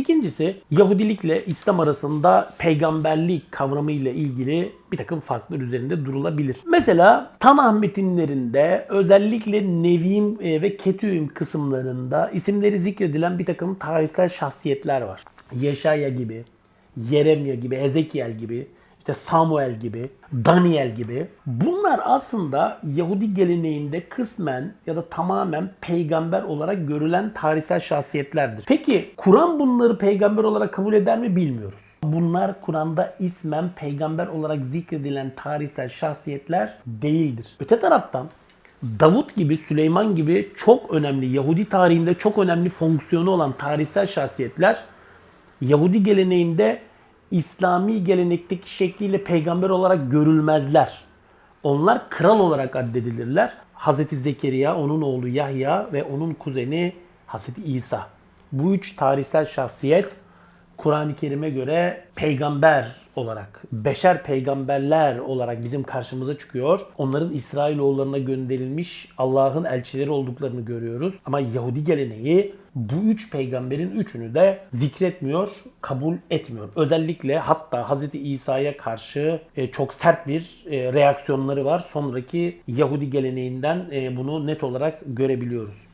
İkincisi Yahudilikle İslam arasında peygamberlik kavramı ile ilgili bir takım farklar üzerinde durulabilir. Mesela Tanah metinlerinde özellikle Nevim e, ve Ketüim kısımlarında isimleri zikredilen bir takım tarihsel şahsiyetler var. Yeşaya gibi, Yeremya gibi, Ezekiel gibi, işte Samuel gibi, Daniel gibi. Bunlar aslında Yahudi geleneğinde kısmen ya da tamamen peygamber olarak görülen tarihsel şahsiyetlerdir. Peki Kur'an bunları peygamber olarak kabul eder mi bilmiyoruz. Bunlar Kur'an'da ismen peygamber olarak zikredilen tarihsel şahsiyetler değildir. Öte taraftan Davut gibi, Süleyman gibi çok önemli, Yahudi tarihinde çok önemli fonksiyonu olan tarihsel şahsiyetler Yahudi geleneğinde İslami gelenekteki şekliyle peygamber olarak görülmezler. Onlar kral olarak addedilirler. Hazreti Zekeriya, onun oğlu Yahya ve onun kuzeni Hazreti İsa. Bu üç tarihsel şahsiyet Kur'an-ı Kerim'e göre peygamber olarak, beşer peygamberler olarak bizim karşımıza çıkıyor. Onların İsrailoğullarına gönderilmiş Allah'ın elçileri olduklarını görüyoruz. Ama Yahudi geleneği bu üç peygamberin üçünü de zikretmiyor, kabul etmiyor. Özellikle hatta Hz. İsa'ya karşı e, çok sert bir e, reaksiyonları var. Sonraki Yahudi geleneğinden e, bunu net olarak görebiliyoruz.